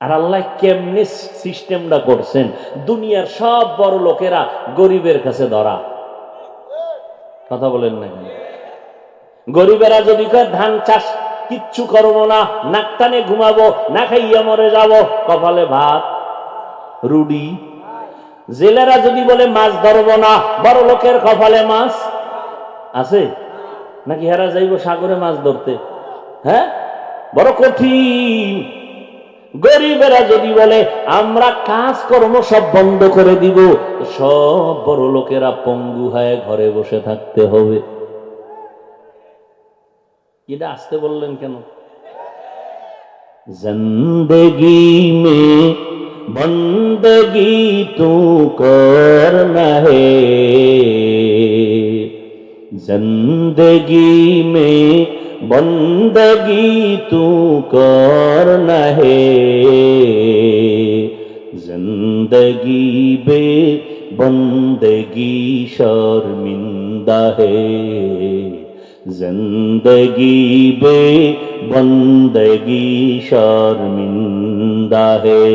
আর আল্লাহ কেমনে সিস্টেমটা করছেন? দুনিয়ার সব বড় লোকেরা গরিবের কাছে ধরা। কথা বলেন না গরিবেরা যদি ধান চাষ কিচ্ছু করব না নাক টানে ঘুমাবো, না খাইয়া মরে যাব, কপালে ভাত রুডি জেলেরা যদি বলে, মাছ ধরবো না, বড় লোকের কপালে মাছ। আছে? নাকি হেরা যাইব সাগরে মাছ ধরতে? হ্যাঁ? বড় কঠিন। গরিবেরা যদি বলে, আমরা কাজকর্ম সব বন্ধ করে দিব সব বড় লোকেরা পঙ্গু হয়ে ঘরে বসে থাকতে হবে। এটা আসতে বললেন কেন? জিন্দগি মে বন্দগি তু কর হে। জিন্দগি মে بندگی تو کرنا ہے زندگی بے بندگی شرمندہ ہے زندگی بے بندگی شرمندہ है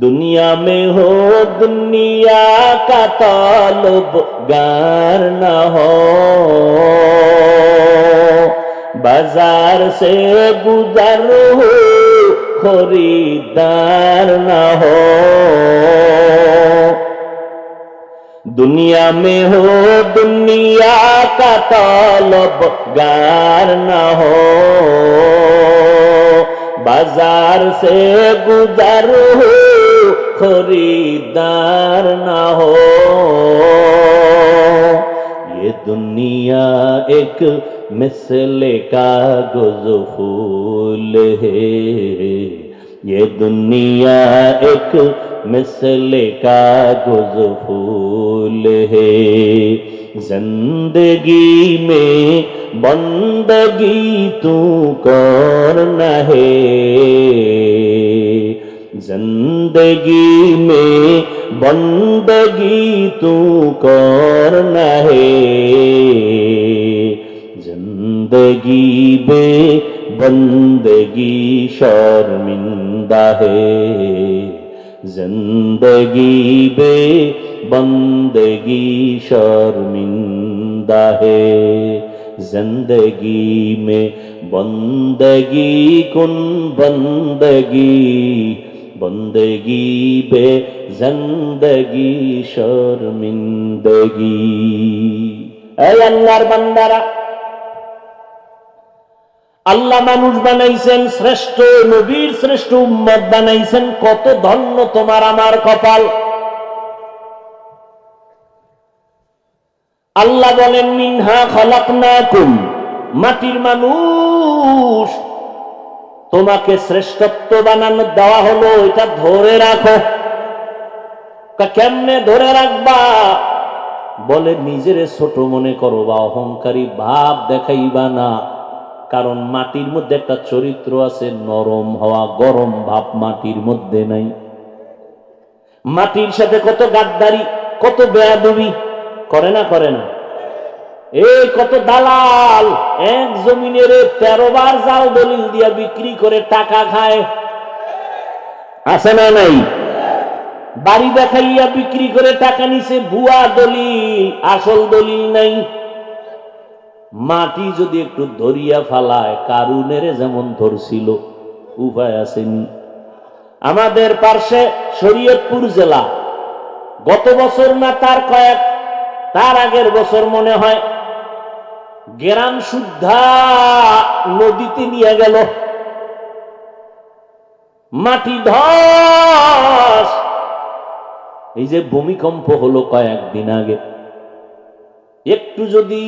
दुनिया में हो दुनिया का طالب گار نہ ہو بازار سے گزر ہو، خریدار نہ ہو۔ دنیا میں ہو، دنیا کا طالب گار نہ ہو۔ بازار سے گزر ہو، خریدار نہ ہو۔ یہ دنیا ایک مثل کا گزفول ہے۔ یہ دنیا ایک مثل کا گزفول ہے۔ زندگی میں بندگی تو کون نہ ہے۔ زندگی میں بندگی تو کون نہ ہے۔ बंदगी बे बंदगी शर्मिंदा है जिंदगी बे बंदगी शर्मिंदा है जिंदगी में बंदगी कुन बंदगी बंदगी बे जिंदगी शर्मिंदगी अल्लाह बंदारा আল্লাহ মানুষ বানাইছেন, শ্রেষ্ঠ নবীর শ্রেষ্ঠ উম্মত বানাইছেন, কত ধন্য তোমার আমার কপাল। আল্লাহ বলেন, মিনহা খলাকনাকুম মাটির মানুষ, তোমাকে শ্রেষ্ঠত্ব বানানো দেওয়া হলো, এটা ধরে রাখো। কেমনে ধরে রাখবা? বলে, নিজের ছোট মনে করো বা অহংকারী ভাব দেখাইবা না। কারণ মাটির মধ্যে একটা চরিত্র আছে, নরম হওয়া, গরম ভাব মাটির মধ্যে নাই। মাটির সাথে কত গাদ্দারি, কত বেয়াদবি, করে না করে না। এই কত দালাল, এক জমিনের তেরো বার জাল দলিল দিয়া বিক্রি করে টাকা খায়। আছে না নাই? বাড়ি দেখাইয়া বিক্রি করে টাকা নিছে, ভুয়া দলিল, আসল দলিল নাই। মাটি যদি একটু ধরিয়া ফালায়, কারুনের যেমন ধরছিল, উপায় আসেনি। আমাদের পার্শ্বে শরীয়তপুর জেলা, গত বছর না তার কয়েক, তার আগের বছর মনে হয়, গ্রাম শুদ্ধা নদীতে নিয়ে গেল। মাটি ধস। এই যে ভূমিকম্প হলো কয়েকদিন আগে। একটু যদি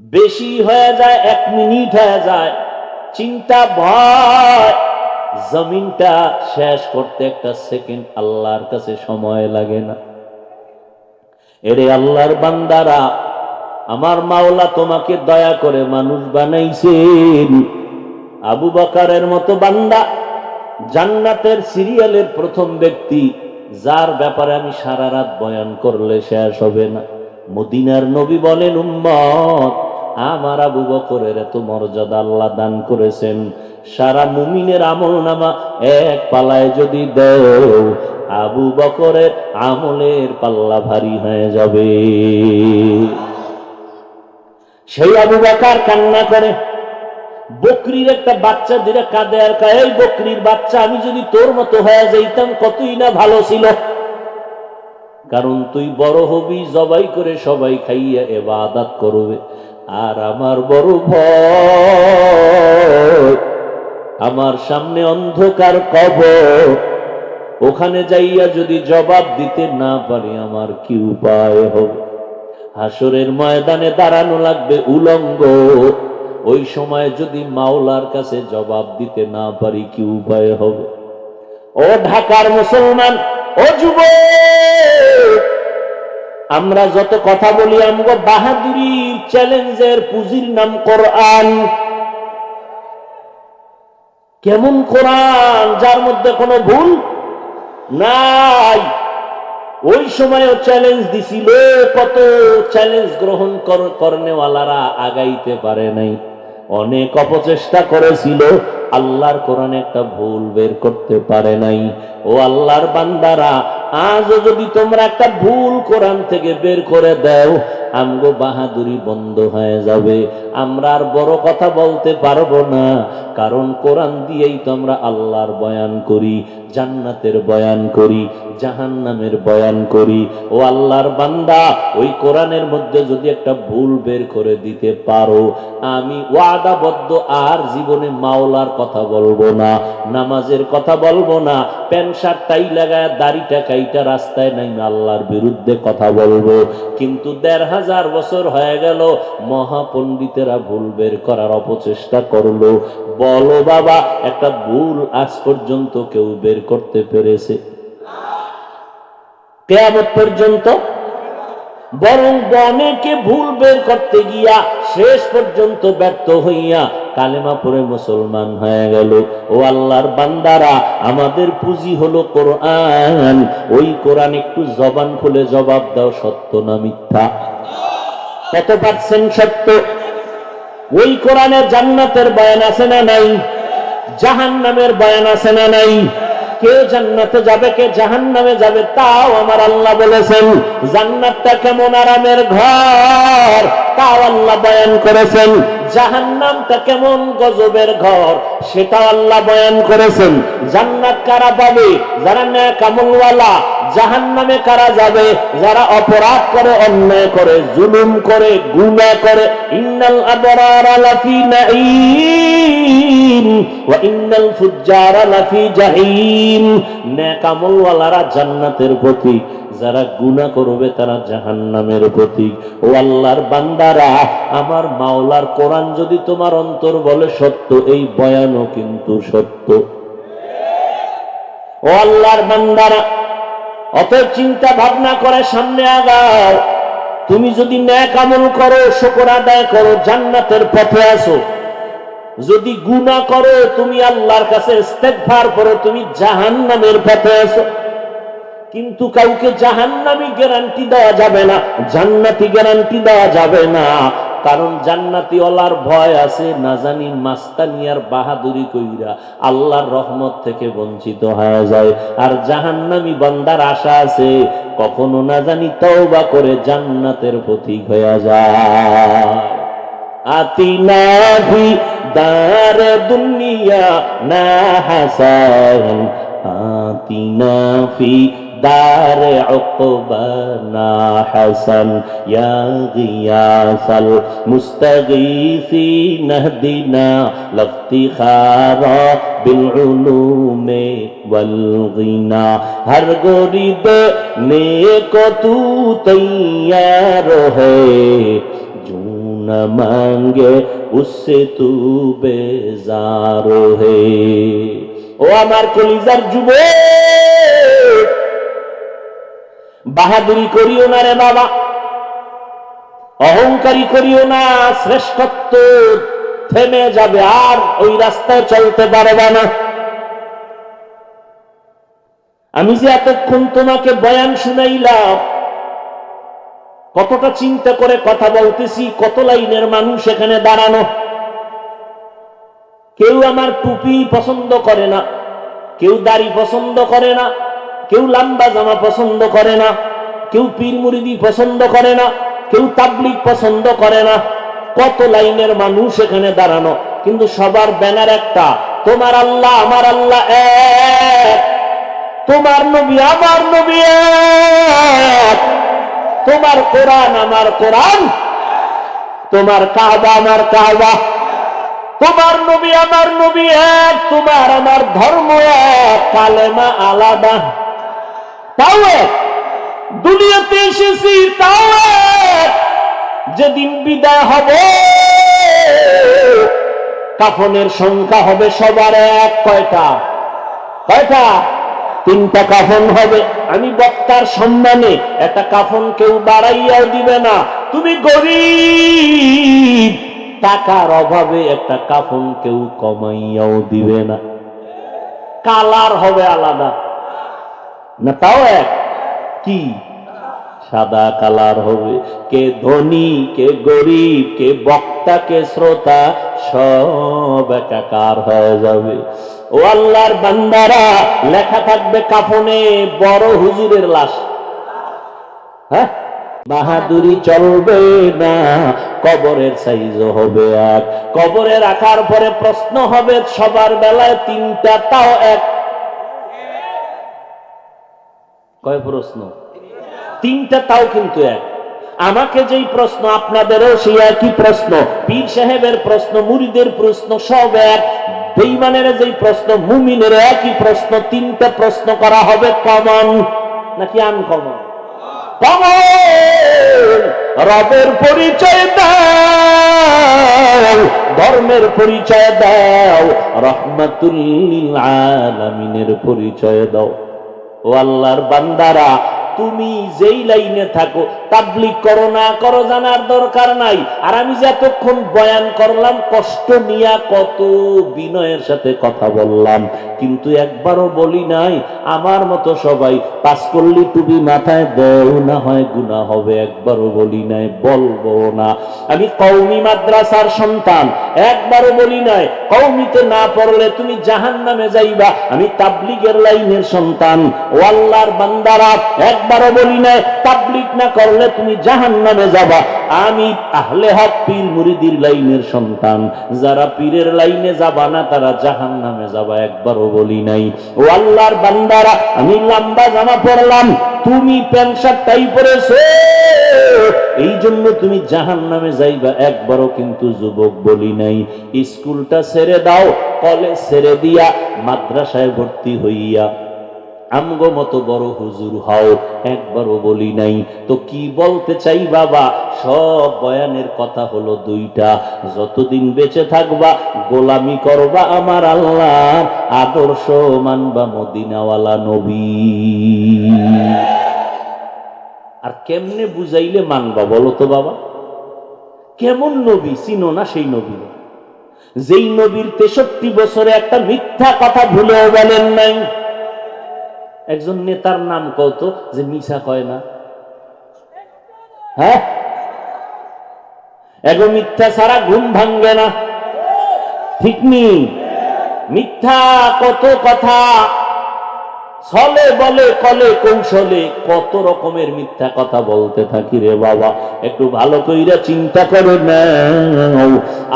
বেশি হয়ে যায়, এক মিনিট হয়ে যায়। চিন্তা, ভয়, জমিনটা শেষ করতে একটা সেকেন্ড আল্লাহর কাছে সময় লাগে না। এরে আল্লাহর বান্দারা, আমার মাওলা তোমাকে দয়া করে মানুষ বানাইছেন। আবু বাকারের মতো বান্দা, জান্নাতের সিরিয়ালের প্রথম ব্যক্তি, যার ব্যাপারে আমি সারা রাত বয়ান করলে শেষ হবে না। মদিনার নবী বলেন, উম্মত আমার আবু বকরের এত মর্যাদা আল্লাহ দান করেছেন। সারা মুমিনের আমল নামা এক পালায় যদি দেও আবু বকরের আমলের পাল্লা ভারী হয়ে যাবে। সেই আবু বকর কান্না করে বকরির একটা বাচ্চা দিলে কাঁদে আর কয়, এই বকরির বাচ্চা আমি যদি তোর মতো হয়ে যাইতাম কতই না ভালো ছিল। কারণ তুই বড় হবি জবাই করে সবাই খাইয়া এবাদাত করবে। আর আমার বড় ভয়, আমার সামনে অন্ধকার কবর, ওখানে যাইয়া যদি জবাব দিতে না পারি আমার কি উপায় হবে? হাসরের ময়দানে দাঁড়ানো লাগবে উলঙ্গ, ওই সময় যদি মাওলার কাছে জবাব দিতে না পারি কি উপায় হবে? ও ঢাকার মুসলমান, ও যুব আমরা যত কথা বলি, আমগো বাহাদুরি চ্যালেঞ্জের পুঁজির নাম কোরআন। কেমন কোরআন, যার মধ্যে কোনো ভুল নাই? ওই সময়ও চ্যালেঞ্জ দিছিল, কত চ্যালেঞ্জ গ্রহণ কর- করনেওয়ালারা আগাইতে পারে নাই। অনেক অপচেষ্টা করেছিল, আল্লাহর কোরআনে একটা ভুল বের করতে পারে নাই। ও আল্লাহর বান্দারা আজও যদি তোমরা একটা ভুল কোরআন থেকে বের করে দাও, আমগো বাহাদুরি বন্ধ হয়ে যাবে। আমরা আর বড় কথা বলতে পারব না, কারণ কোরআন দিয়েই তোমরা আল্লাহর বয়ান করি, জান্নাতের বয়ান করি। জাহান্নামের বয়ান করি। ও আল্লাহর বান্দা, ওই কোরআনের মধ্যে যদি একটা ভুল বের করে দিতে পারো, আমি ওয়াদাবদ্ধ আর জীবনে মাওলার কথা বলব না, নামাজের কথা বলব না, প্যান্ট শার্ট, টাই লাগায়, দাড়িটা কাইটা রাস্তায় নাই আল্লাহর বিরুদ্ধে কথা বলব। কিন্তু দেড় হাজার বছর হয়ে গেল, মহাপণ্ডিতেরা ভুল বের করার অপচেষ্টা করল। বলো বাবা, একটা ভুল আজ পর্যন্ত কেউ বের করতে পেরেছে? কেয়ামত পর্যন্ত। বরং অনেকে ভুল বের করতে গিয়া শেষ পর্যন্ত ব্যর্থ হইয়া কালেমা পরে মুসলমান হয়ে গেল। ও আল্লাহর বান্দারা, আমাদের পুঁজি হলো কোরআন। ওই কোরআন একটু জবান খুলে জবাব দাও, সত্য না মিথ্যা? কত পার্সেন্ট সত্য? ওই কোরআনের জান্নাতের বয়ান আছে না নাই? জাহান নামের বয়ান আছে না নাই? কে জান্নাতে যাবে, কে জাহান নামে যাবে, তাও আমার আল্লাহ বলেছেন, জান্নাতটা কেমন আরামের ঘর, তাও আল্লাহ বয়ান করেছেন, জাহান্নামটা কেমন গজবের ঘর, সেটাও আল্লাহ বয়ান করেছেন, জান্নাত কারা পাবে? যারা ন্যায় কামলওয়ালা জাহান নামে কারা যাবে? যারা অপরাধ করে, অন্যায় করে, জুলুম করে, গুনাহ করে। জান্নাতের যারা করবে, তারা জাহান্নামের প্রতীক। ও আল্লাহর বান্দারা, আমার মাওলার কোরআন যদি তোমার অন্তর বলে, সত্য, এই বয়ানও কিন্তু সত্য। ও আল্লাহর বান্দারা অত চিন্তা ভাবনা করে সামনে আগাও। তুমি যদি ন্যাক আমল করো, শকর আদায় করো, জান্নাতের পথে আসো যদি গুনাহ করো, তুমি আল্লাহর কাছে করো, তুমি জাহান্নামের পথে আসো কিন্তু কাউকে জাহান্নামি গ্যারান্টি দেওয়া যাবে না, জান্নাতি গ্যারান্টি দেওয়া যাবে না। কারণ জান্নাতি ওলার ভয় আছে, না জানি মাস্তানিয়ার বাহাদুরি কইরা আল্লাহর রহমত থেকে বঞ্চিত হয়ে যায়। আর জাহান্নামি বান্দার আশা আছে, কখনো না জানি তওবা করে জান্নাতের পথিক হয়ে যায়। আতিনা ভি দার দুনিয়া না হাসান, আতিনা ফি دار عقبنا حسن يا غياث المستغيثين اهدنا لافتخار بالعلوم والغنا ہر غریب نیک تو تیار ہے، جو نہ مانگے اس سے تو بیزار ہے۔ او امر کلی زر جبے বাহাদুরি করিও না রে বাবা। অহংকারী করিও না, শ্রেষ্ঠত্ব থেমে যাবে, আর ওই রাস্তায় চলতে পারবে না। আমি যে এতক্ষণ তোমাকে বয়ান শুনাইলাম, কতটা চিন্তা করে কথা বলতেছি, কত লাইনের মানুষ এখানে দাঁড়ানো। কেউ আমার টুপি পছন্দ করে না, কেউ দাড়ি পছন্দ করে না। কেউ লম্বা জামা পছন্দ করে না, কেউ পীর মুরিদি পছন্দ করে না, কেউ তাবলিক পছন্দ করে না। কত লাইনের মানুষ এখানে দাঁড়ানো, কিন্তু সবার ব্যানার একটা, তোমার আল্লাহ, আমার আল্লাহ তোমার নবী, আমার নবী এক, তোমার কোরআন, আমার কোরআন, তোমার কাবা, আমার কাবা, তোমার নবী, আমার নবী এক, তোমার, আমার ধর্ম এক, কালেমা আলাদা। তাও এক। দুনিয়াতে এসেছি, তাও এক। যেদিন বিদায় হবে, কাফনের সংখ্যা হবে সবার এক। কয়টা? কয়টা? তিনটা কাফন হবে। আমি বক্তার সম্মানে একটা কাফন কেউ বাড়াইয়াও দিবে না। তুমি গরিব, টাকার অভাবে একটা কাফন কেউ কমাইয়াও দিবে না। কালার হবে আলাদা। না তাও এক? কি? সাদা কালার হবে। কে ধনী, কে গরিব, কে বক্তা, কে শ্রোতা, সব একাকার হয়ে যাবে। ও আল্লাহর বান্দারা, লেখা থাকবে কাফনে, বড় হুজুরের লাশ। হ্যাঁ? বাহাদুরি চলবে না, কবরের সাইজ হবে এক। কবরে রাখার পরে প্রশ্ন হবে, সবার বেলায় তিনটা, তাও এক। কয় প্রশ্ন? তিনটা তাও কিন্তু এক। আমাকে যেই প্রশ্ন, আপনাদেরও সেই একই প্রশ্ন। পীর সাহেবের প্রশ্ন, মুরিদের প্রশ্ন, সব এক। বেইমানের যেই প্রশ্ন, মুমিনের একই প্রশ্ন, তিনটা প্রশ্ন করা হবে কমন নাকি আনকমন কমন রবের পরিচয় দাও, ধর্মের পরিচয় দাও রহমাতুল্লিল আলামিনের পরিচয় দাও। ও আল্লাহর বান্দারা তুমি যেই লাইনে থাকো তাবলিক করো না, করো জানার দরকার নাই। আর আমি যে এতক্ষণ বয়ান করলাম, কষ্ট নিয়া কত বিনয়ের সাথে কথা বললাম। কিন্তু একবারও বলি নাই, আমার মতো সবাই, পাস করলি টুপি মাথায় দেও না হয় গুণা হবে, একবারও বলি নাই, বলব না। আমি কৌমি মাদ্রাসার সন্তান, একবারও বলি নাই কৌমিতে না পড়লে তুমি জাহান নামে যাইবা। আমি তাবলিগের লাইনের সন্তান, ও আল্লাহর বান্দারা একবারও বলি নাই তাবলিগ না করলে তুমি জাহান নামে যাবা। আমি আহলে হক পীর মুরিদির লাইনের সন্তান। যারা পীরের লাইনে যাবা না, তারা জাহান নামে যাবা, একবারও বলি নাই। ও আল্লাহর বান্দারা, আমি লম্বা জামা পড়লাম তুমি প্যান্ট শার্ট, টাই পরেছো। এই জন্য তুমি জাহান নামে যাইবা, একবারও কিন্তু যুবক বলি নাই। স্কুলটা ছেড়ে দাও, কলেজ ছেড়ে দিয়া মাদ্রাসায় ভর্তি হইয়া আমগো মতো বড় হুজুর হও। একবারও বলি নাই। তো কি বলতে চাই বাবা? সব বয়ানের কথা হলো দুইটা। যতদিন বেঁচে থাকবা, গোলামি করবা আমার আল্লাহ আদর্শ মানবা মদিনাওয়ালা নবী। আর কেমনে বুঝাইলে মানবা বলো তো বাবা? কেমন নবী? চিনো না সেই নবী? যেই নবীর তেষট্টি বছরে একটা মিথ্যা কথা ভুলেও বলেন নাই। একজন নেতার নাম কত যে মিশা কয় না। হ্যাঁ? এগো মিথ্যা ছাড়া ঘুম ভাঙবে না। ঠিক নি? মিথ্যা কত কথা ছলে বলে, কলে, কৌশলে কত রকমের মিথ্যা কথা বলতে থাকি রে বাবা। একটু ভালো কইরা চিন্তা করে না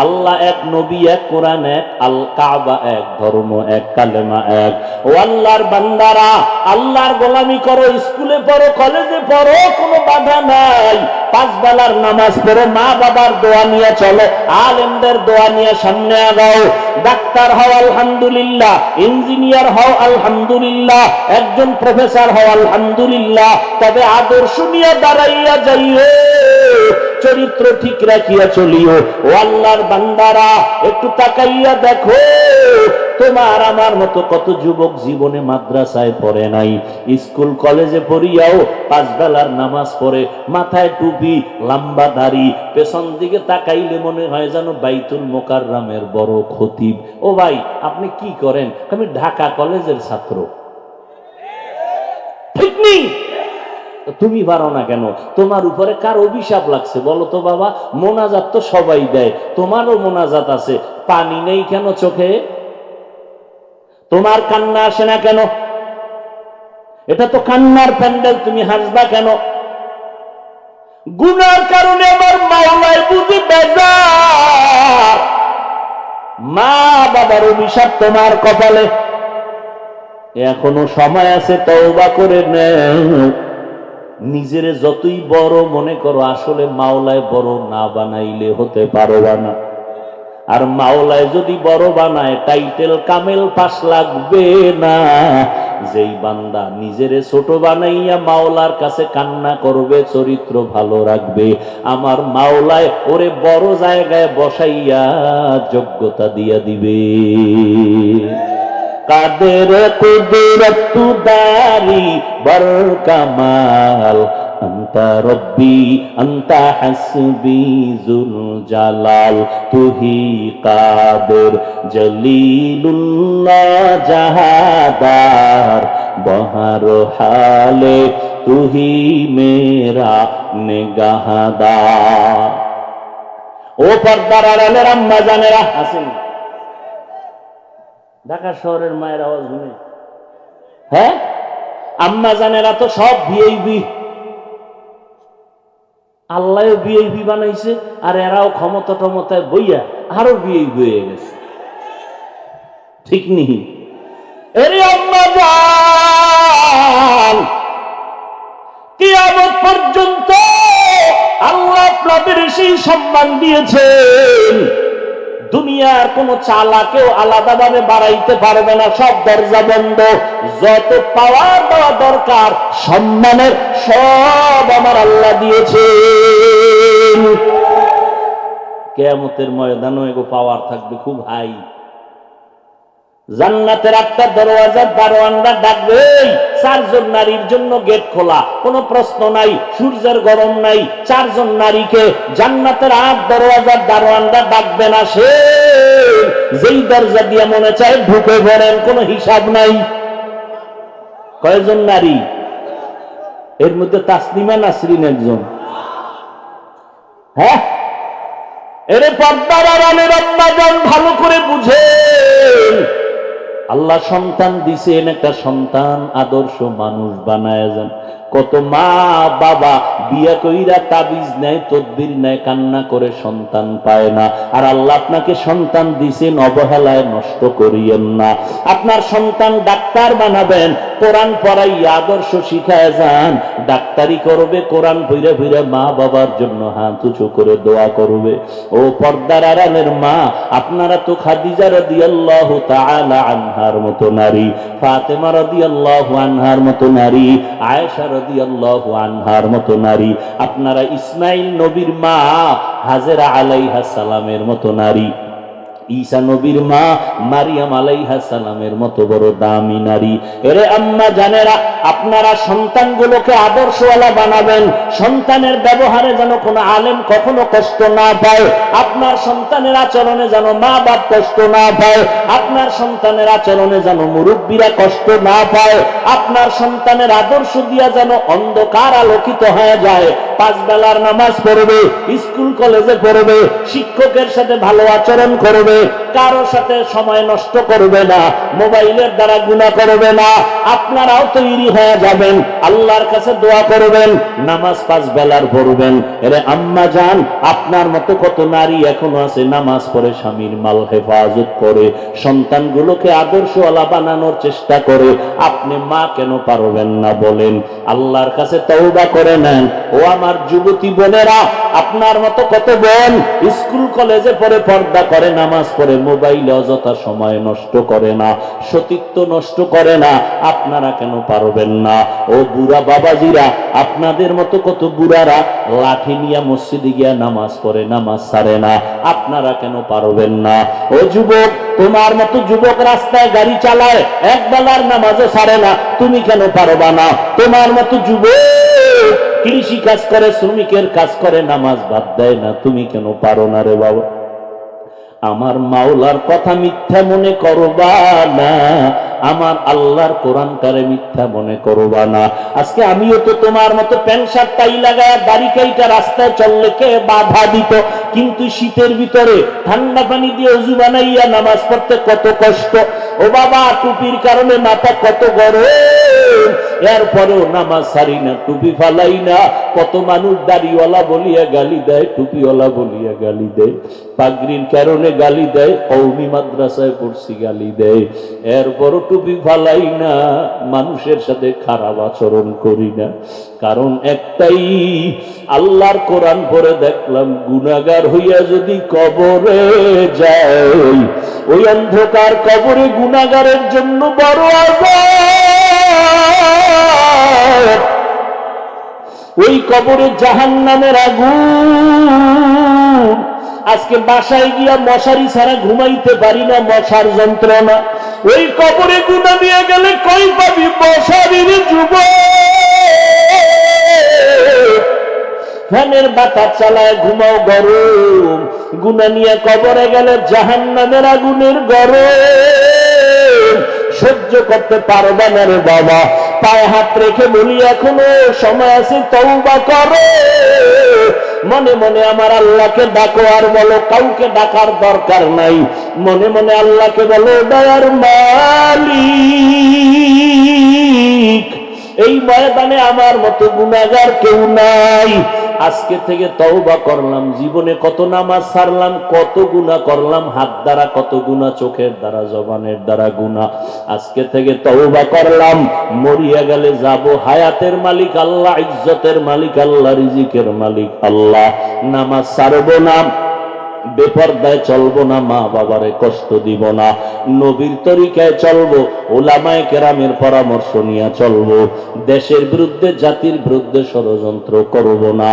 আল্লাহ এক, নবী এক, কোরআন এক, আল কাবা এক, ধর্ম এক, কালেমা এক। ও আল্লাহর বান্দারা, আল্লাহর গোলামি করো, স্কুলে পড়ো, কলেজে পড়ো, কোনো বাধা নাই। পাঁচ বেলার নামাজ পড়ো মা বাবার দোয়া নিয়ে চলো, আলেমদের দোয়া নিয়ে সামনে আগাও। ডাক্তার হও, আলহামদুলিল্লাহ। ইঞ্জিনিয়ার হও, আলহামদুলিল্লাহ। একজন প্রফেসর হও, আলহামদুলিল্লাহ। তবে আদর্শ নিয়ে দাঁড়াইয়া যাইও। চরিত্র ঠিক রাখিয়া চলিও। ও আল্লাহর বান্দারা, একটু তাকাইয়া দেখো, তোমার আমার মতো কত যুবক জীবনে মাদ্রাসায় পড়ে নাই। স্কুল, কলেজে পড়িয়াও পাঁচ বেলার নামাজ পড়ে, মাথায় টুপি, লম্বা দাড়ি, পেছন দিকে তাকাইলে মনে হয় যেন বাইতুল মোকাররামের বড় খতিব। ও ভাই, আপনি কি করেন? আমি ঢাকা কলেজের ছাত্র। ঠিক নেই। তুমি পারো না কেন? তোমার উপরে কার অভিশাপ লাগছে বলো তো বাবা? মোনাজাত তো সবাই দেয়। তোমারও মোনাজাত আছে। পানি নেই কেন চোখে? তোমার কান্না আসে না কেন? এটা তো কান্নার প্যান্ডেল, তুমি হাসবা কেন? গুনার কারণে আমার মাওলায় বুঝি বেজার। মা বাবার অভিশাপ তোমার কপালে। এখনও সময় আছে তওবা করে নেও। নিজের যতই বড় মনে করো, আসলে মাওলায় বড় না বানাইলে হতে পারবা না। আর মাওলায় যদি বড় বানায়, টাইটেল কামেল পাস লাগবে না। যেই বান্দা নিজেরে ছোট বানাইয়া মাওলার কাছে কান্না করবে, চরিত্র ভালো রাখবে। আমার মাওলায় ওরে বড় জায়গায় বসাইয়া যোগ্যতা দিয়া দিবে। কাদের কুদরত তু দারি বর কামাল আন্তা রব্বি, আন্তা হাসবি জুল জালাল তুহি কাদের জলিলুল্লাহ জাহাদার বহার হালে। তুহি মেরা নেগাহাদার। ও পর্দার আড়ালের আম্মা জানেরা হাসিনা। ঢাকা শহরের মায়ের আওয়াজ শুনে। হ্যাঁ? আম্মা জানেরা তো সব ভিআইবি আল্লাহ ভিআইপি বানাইছে, আর এরাও ক্ষমতা টমতায় বইয়া আরও ভিআইপি হয়ে গেছে। ঠিক নেই এরে পর্যন্ত আল্লাহ আপনাদের সেই সম্মান দিয়েছেন। দুনিয়ার কোন চালাকেও আলাদাভাবে বাড়াইতে পারবে না, সব দরজা বন্ধ। যত পাওয়ার দেওয়া দরকার, সম্মানের সব আমার আল্লাহ দিয়েছে কেয়ামতের ময়দানও এগো পাওয়ার থাকবে খুব হাই। জান্নাতের একটা দরওয়াজার দারোয়ানরা ডাকবে "এই, চারজন নারীর জন্য গেট খোলা কোনো প্রশ্ন নাই সূর্যের গরম নাই চারজন নারীকে জান্নাতের আট দরওয়াজার দারোয়ানরা ডাকবে না সে যেই দরজা দিয়ে মনে চায় ঢুকে পড়েন কোনো হিসাব নাই। কয়জন নারী? এর মধ্যে তাসলিমা নাসরিন একজন। হ্যাঁ? এরে পর্দার আড়ালের আম্মাজান ভালো করে বুঝেন। আল্লাহ সন্তান দিছেন একটা সন্তান আদর্শ মানুষ বানায় যান। কত মা বাবা বিয়া কইরা তাবিজ নেয়, তদ্বির নেয়, কান্না করে সন্তান পায় না। আর আল্লাহ আপনাকে সন্তান দিছেন অবহেলায় নষ্ট করিয়েন না। আপনার সন্তান ডাক্তার বানাবেন, কোরআন পড়াই আদর্শ শিখায় যান। ডাক্তারি করবে, কোরআন ভৈরা ভৈরা মা বাবার জন্য হাত উঁচু করে দোয়া করবে। ও পর্দার আড়ালের মা, আপনারা তো খাদিজা রাদিয়াল্লাহু তাআলা আনহার মতো নারী, ফাতেমা রাদিয়াল্লাহু আনহার মতো নারী, আয়েশা আনহার মতো নারী। আপনারা ইসমাইল নবীর মা হাজেরা আলাইহা সালামের মতো নারী। ঈসা নবীর মা মারিয়াম আলাইহা সালামের মতো বড় দামি নারী। এরে আম্মা জানেরা, আপনারা সন্তানগুলোকে আদর্শওয়ালা বানাবেন। সন্তানের ব্যবহারে যেন কোনো আলেম কখনো কষ্ট না পায়। আপনার সন্তানের আচরণে যেন মা বাপ কষ্ট না পায়। আপনার সন্তানের আচরণে যেন মুরব্বীরা কষ্ট না পায়। আপনার সন্তানের আদর্শ দিয়া যেন অন্ধকার আলোকিত হয়ে যায়। পাঁচ বেলার নামাজ পড়বে, স্কুল কলেজে পড়বে, শিক্ষকের সাথে ভালো আচরণ করবে। হবে কারোর সাথে সময় নষ্ট করবে না, মোবাইলের দ্বারা গুণা করবে না, আপনারাও তৈরি হয়ে যাবেন, আল্লাহর কাছে দোয়া করবেন, নামাজ পাঁচ বেলার পড়বেন। এরে আম্মা যান আপনার মতো কত নারী এখনও আছে, নামাজ পড়ে স্বামীর মাল হেফাজত করে, সন্তানগুলোকে আদর্শওয়ালা বানানোর চেষ্টা করে, আপনি মা কেন পারবেন না বলেন? আল্লাহর কাছে তওবা করে নেন। ও আমার যুবতী বোনেরা, আপনার মতো কত বোন স্কুল কলেজে পড়ে পর্দা করে, নামাজ পড়ে মোবাইলে অযথা সময় নষ্ট করে না, সতীত্ব নষ্ট করে না, আপনারা কেন পারবেন না? ও বুড়া বাবাজিরা, আপনাদের মতো কত বুড়ারা লাঠি নিয়ে মসজিদে গিয়া নামাজ পড়ে, নামাজ সারে না, আপনারা কেন পারবেন না? ও যুবক, তোমার মতো যুবক রাস্তায় গাড়ি চালায়, এক বেলার নামাজও সারে না, তুমি কেন পারবা না? তোমার মতো যুবক কৃষি কাজ করে, শ্রমিকের কাজ করে, নামাজ বাদ দেয় না, তুমি কেন পারো না রে বাবা? আমার মাওলার কথা মিথ্যা মনে করবা না। আমার আল্লাহর কোরআনটারে মিথ্যা মনে করবা না। আজকে আমিও তো তোমার মতো প্যান্ট শার্ট, টাই লাগায় দাড়ি কাইটা রাস্তায় চললে কে বাধা দিত? কিন্তু শীতের ভিতরে ঠান্ডা পানি দিয়ে উজু বানাইয়া নামাজ পড়তে কত কষ্ট। ও বাবা, টুপির কারণে মাথা কত গরম। এরপরেও নামাজ সারি না, টুপি ফালাই না। কত মানুষ দাড়িওয়ালা বলিয়া গালি দেয়, টুপিওয়ালা বলিয়া গালি দেয়। কারণে গালি দেয় মাদ্রাসায় পড়ছি গালি দেয়। এরপরও টুপি ফালাই না, মানুষের সাথে খারাপ আচরণ করি না। কারণ একটাই, আল্লাহর কোরআন পড়ে দেখলাম গুনাগার হইয়া যদি কবরে যায়, ওই অন্ধকার কবরে গুনাগারের জন্য বড় আজাব ওই কবরে জাহান নামের আগুন। আজকে বাসায় গিয়া মশারি ছাড়া ঘুমাইতে পারি না, মশার যন্ত্রণা। ওই কবরে গুণা নিয়ে গেলে কই পাবি মশারির যুব? ফ্যানের বাতাস চালায় ঘুমাও গরম। গুনা নিয়ে কবরে গেলে জাহান নামের আগুনের গরম। সহ্য করতে পারবে না রে বাবা। পায়ে হাত রেখে বলি, এখনও সময় আছে তৌবা করো। মনে মনে আমার আল্লাহকে ডাকো আর বলো, কাউকে ডাকার দরকার নাই। মনে মনে আল্লাহকে বলো দয়ার মালিক, এই ময়দানে আমার মতো গুণাগার কেউ নাই। আজকে থেকে তওবা করলাম, জীবনে কত নামাজ সারলাম, কত গুণা করলাম, হাত দ্বারা কত গুণা চোখের দ্বারা, জবানের দ্বারা গুণা আজকে থেকে তওবা করলাম, মরিয়া গেলে যাব, হায়াতের মালিক আল্লাহ, ইজ্জতের মালিক আল্লাহ, রিজিকের মালিক আল্লাহ। নামাজ সারবো না বেপর্দায় চলবো না, মা বাবারে কষ্ট দিব না। নবীর তরিকায় চলবো ওলামায় কেরামের পরামর্শ নিয়ে চলবো। দেশের বিরুদ্ধে, জাতির বিরুদ্ধে ষড়যন্ত্র করব না।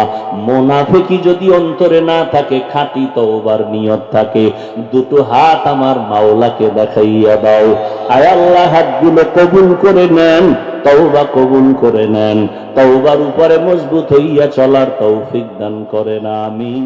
মোনাফেকি যদি অন্তরে না থাকে, খাঁটি তওবার নিয়ত থাকে। দুটো হাত আমার মাওলাকে দেখাইয়া দাও। আয় আল্লাহ, হাতগুলো কবুল করে নেন, তওবা কবুল করে নেন। তওবার উপরে মজবুত হইয়া চলার তৌফিক দান করেন, আমিন।